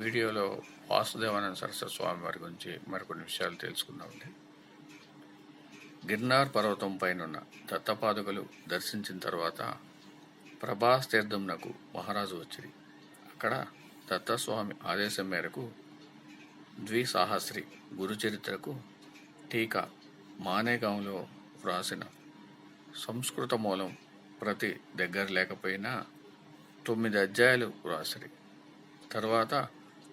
వీడియోలో వాసుదేవానంద సరస్వతి స్వామి వారి గురించి మరికొన్ని విషయాలు తెలుసుకుందామండి. గిర్నార్ పర్వతం పైనున్న దత్తపాదుకలు దర్శించిన తర్వాత ప్రభాస్ తీర్థంనకు మహారాజు వచ్చింది అక్కడ దత్తస్వామి ఆదేశం మేరకు ద్విసాహస్రి గురుచరిత్రకు టీకా మానేగాంలో వ్రాసిన సంస్కృత మూలం ప్రతి దగ్గర లేకపోయినా తొమ్మిది అధ్యాయాలు వ్రాసిరి. తర్వాత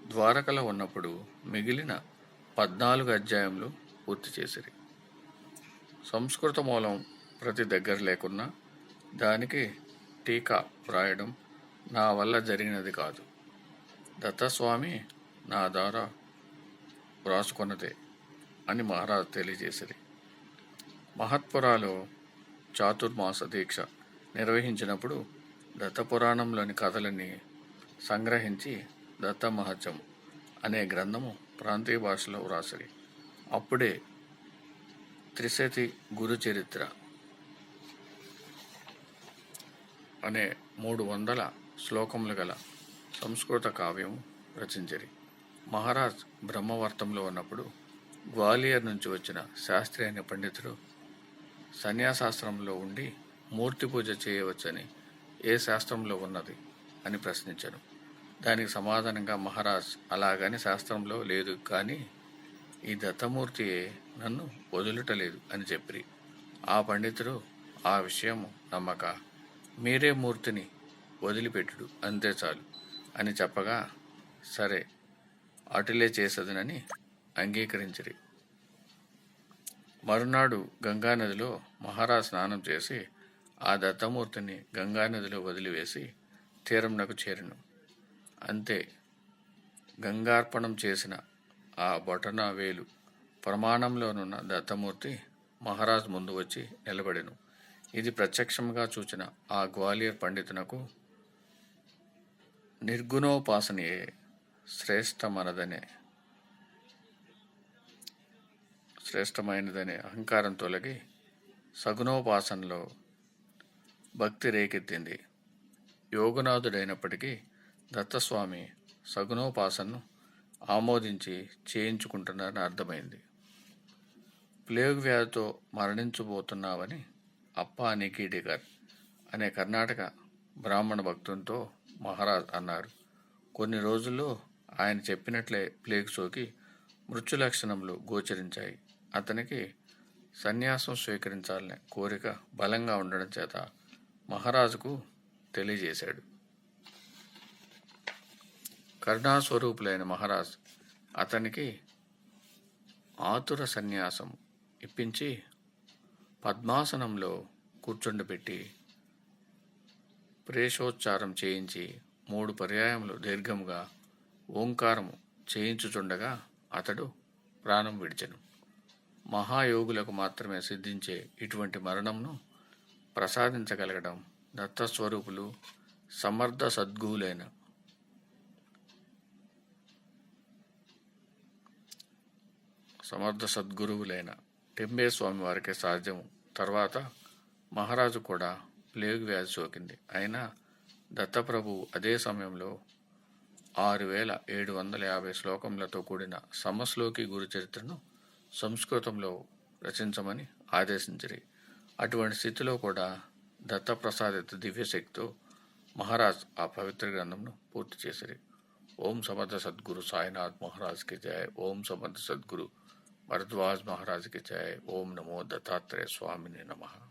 ద్వారకలో ఉన్నప్పుడు మిగిలిన పద్నాలుగు అధ్యాయములు పూర్తి చేసిరి. సంస్కృత మూలం ప్రతి దగ్గర లేకున్నా దానికి టీకా వ్రాయడం నా వల్ల జరిగినది కాదు. దత్తస్వామి నా ద్వారా వ్రాసుకున్నదే అని మహారాజు తెలియజేసిరి. మహత్పురాలో చాతుర్మాస దీక్ష నిర్వహించినప్పుడు దత్తపురాణంలోని కథలని సంగ్రహించి దత్తమహత్యం అనే గ్రంథము ప్రాంతీయ భాషలో వ్రాసిరి. అప్పుడే త్రిశతి గురు చరిత్ర అనే మూడు వందల శ్లోకములు గల సంస్కృత కావ్యం రచించరి. మహారాజ్ బ్రహ్మవర్తంలో ఉన్నప్పుడు గ్వాలియర్ నుంచి వచ్చిన శాస్త్రి అనే పండితుడు సన్యాసాస్త్రంలో ఉండి మూర్తి పూజ చేయవచ్చని ఏ శాస్త్రంలో ఉన్నది అని ప్రశ్నించాడు దానికి సమాధానంగా మహారాజ్ అలాగని శాస్త్రంలో లేదు కానీ ఈ దత్తమూర్తియే నన్ను వదులుటలేదు అని చెప్పి ఆ పండితుడు ఆ విషయం నమ్మక మీరే మూర్తిని వదిలిపెట్టుడు అంతే చాలు అని చెప్పగా సరే అటులే చేసదనని అంగీకరించిరి. మరునాడు గంగానదిలో మహారాజ్ స్నానం చేసి ఆ దత్తమూర్తిని గంగానదిలో వదిలివేసి తీరంనకు చేరిను. అంతే. గంగార్పణం చేసిన ఆ బొటన వేలు ప్రమాణంలోనున్న దత్తమూర్తి మహారాజ్ ముందు వచ్చి నిలబడెను. ఇది ప్రత్యక్షంగా చూచిన ఆ గ్వాలియర్ పండితునకు నిర్గుణోపాసనయే శ్రేష్టమనదనే. శ్రేష్టమైనదనే అహంకారం తొలగి సగుణోపాసనలో భక్తి రేకెత్తింది. యోగనాథుడైనప్పటికీ దత్తస్వామి సగుణోపాసనను ఆమోదించి చేయించుకుంటున్నారని అర్థమైంది. ప్లేగ్ వ్యాధితో మరణించబోతున్నావని అప్పా నికీటికర్ అనే కర్ణాటక బ్రాహ్మణ భక్తునితో మహారాజ్ అన్నారు. కొన్ని రోజుల్లో ఆయన చెప్పినట్లే ప్లేగ్ సోకి మృత్యు లక్షణములు గోచరించాయి. అతనికి సన్యాసం స్వీకరించాలనే కోరిక బలంగా ఉండడం చేత మహారాజుకు తెలియజేశాడు. కరుణాస్వరూపులైన మహారాజ్ అతనికి ఆతుర సన్యాసం ఇప్పించి పద్మాసనంలో కూర్చుండబెట్టి ప్రేషోచ్చారం చేయించి మూడు పర్యాయములు దీర్ఘముగా ఓంకారము చేయించుచుండగా అతడు ప్రాణం విడిచెను. మహాయోగులకు మాత్రమే సిద్ధించే ఇటువంటి మరణంను ప్రసాదించగలగడం దత్తస్వరూపులు సమర్థ సద్గులైన సమర్థ సద్గురువులైన టెంబే స్వామి వారికే సాధ్యము. తర్వాత మహారాజు కూడా ప్లేగు వ్యాధి సోకింది. అయినా దత్తప్రభు అదే సమయంలో ఆరు వేల ఏడు వందల యాభై శ్లోకములతో కూడిన సమశ్లోకి గురు చరిత్రను సంస్కృతంలో రచించమని ఆదేశించిరి. అటువంటి స్థితిలో కూడా దత్తప్రసాదిత దివ్యశక్తితో మహారాజ్ ఆ పవిత్ర గ్రంథంను పూర్తి చేసిరి. ఓం సమర్థ సద్గురు సాయినాథ్ మహారాజ్కి జయ. ఓం సమర్థ సద్గురు भरद्वाज महाराज के जय ओम नमो दत्तात्रेय स्वामी ने नमः।